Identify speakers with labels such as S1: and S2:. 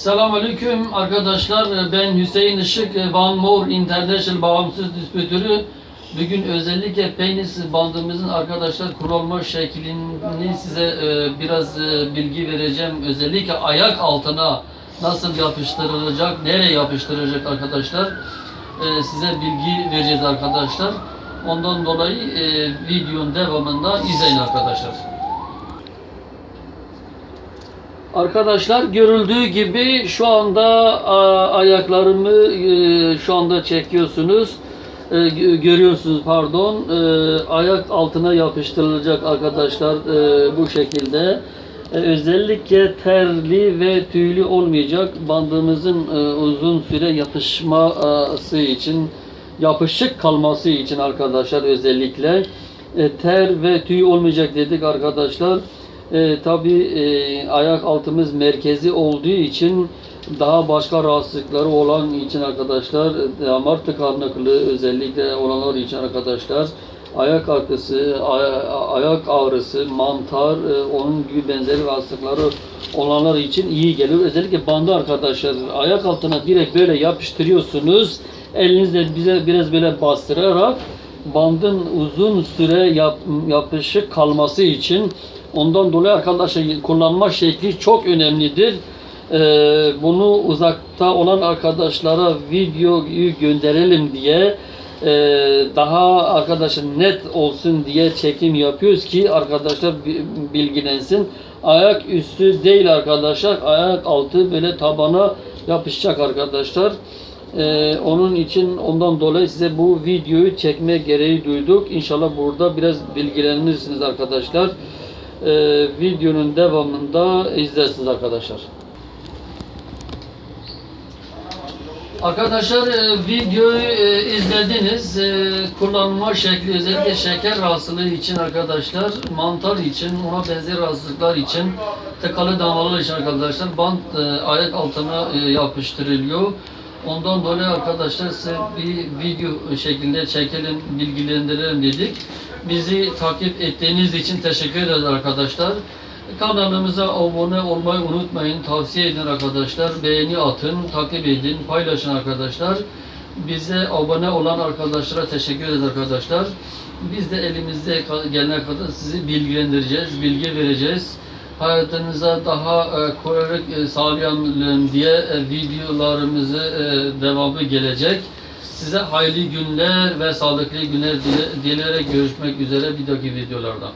S1: Selamünaleyküm arkadaşlar. Ben Hüseyin Işık, Van Moor International Bağımsız Distribütörü. Bugün özellikle penis bandımızın arkadaşlar kurulma şeklini size e, biraz e, bilgi vereceğim. Özellikle ayak altına nasıl yapıştırılacak, nereye yapıştırılacak arkadaşlar. E, size bilgi vereceğiz arkadaşlar. Ondan dolayı e, videonun devamında izleyin arkadaşlar. Arkadaşlar görüldüğü gibi şu anda ayaklarımı e, şu anda çekiyorsunuz. E, gö- görüyorsunuz pardon. E, ayak altına yapıştırılacak arkadaşlar bu şekilde. Özellikle terli ve tüylü olmayacak bandımızın uzun süre yapışması için yapışık kalması için arkadaşlar özellikle ter ve tüy olmayacak dedik arkadaşlar. E, Tabi ayak altımız merkezi olduğu için daha başka rahatsızlıkları olan için arkadaşlar e, damar tıkanıklığı özellikle olanlar için arkadaşlar ayak aya- ayak ağrısı, mantar, e, onun gibi benzeri rahatsızlıkları olanlar için iyi geliyor. Özellikle bandı arkadaşlar ayak altına direkt böyle yapıştırıyorsunuz. Elinizle bize biraz böyle bastırarak bandın uzun süre yap, yapışık kalması için ondan dolayı arkadaşlar kullanma şekli çok önemlidir. Ee, bunu uzakta olan arkadaşlara videoyu gönderelim diye e, daha arkadaşlar net olsun diye çekim yapıyoruz ki arkadaşlar bi- bilgilensin. Ayak üstü değil arkadaşlar. Ayak altı böyle tabana yapışacak arkadaşlar. Ee, onun için ondan dolayı size bu videoyu çekme gereği duyduk. İnşallah burada biraz bilgilenirsiniz arkadaşlar. Ee, videonun devamında izlersiniz arkadaşlar. Arkadaşlar e, videoyu e, izlediniz. E, kullanma şekli özellikle şeker rahatsızlığı için arkadaşlar, mantar için, ona benzer rahatsızlıklar için, tıkalı damlalar için arkadaşlar bant e, ayak altına e, yapıştırılıyor. Ondan dolayı arkadaşlar size bir video şeklinde çekelim, bilgilendirelim dedik. Bizi takip ettiğiniz için teşekkür ederiz arkadaşlar. Kanalımıza abone olmayı unutmayın. Tavsiye edin arkadaşlar. Beğeni atın, takip edin, paylaşın arkadaşlar. Bize abone olan arkadaşlara teşekkür ederiz arkadaşlar. Biz de elimizde gelene kadar sizi bilgilendireceğiz, bilgi vereceğiz. Hayatınıza daha e, kolaylık e, sağlayalım diye e, videolarımızı e, devamı gelecek. Size hayırlı günler ve sağlıklı günler dile, dileyerek görüşmek üzere bir dahaki videolarda.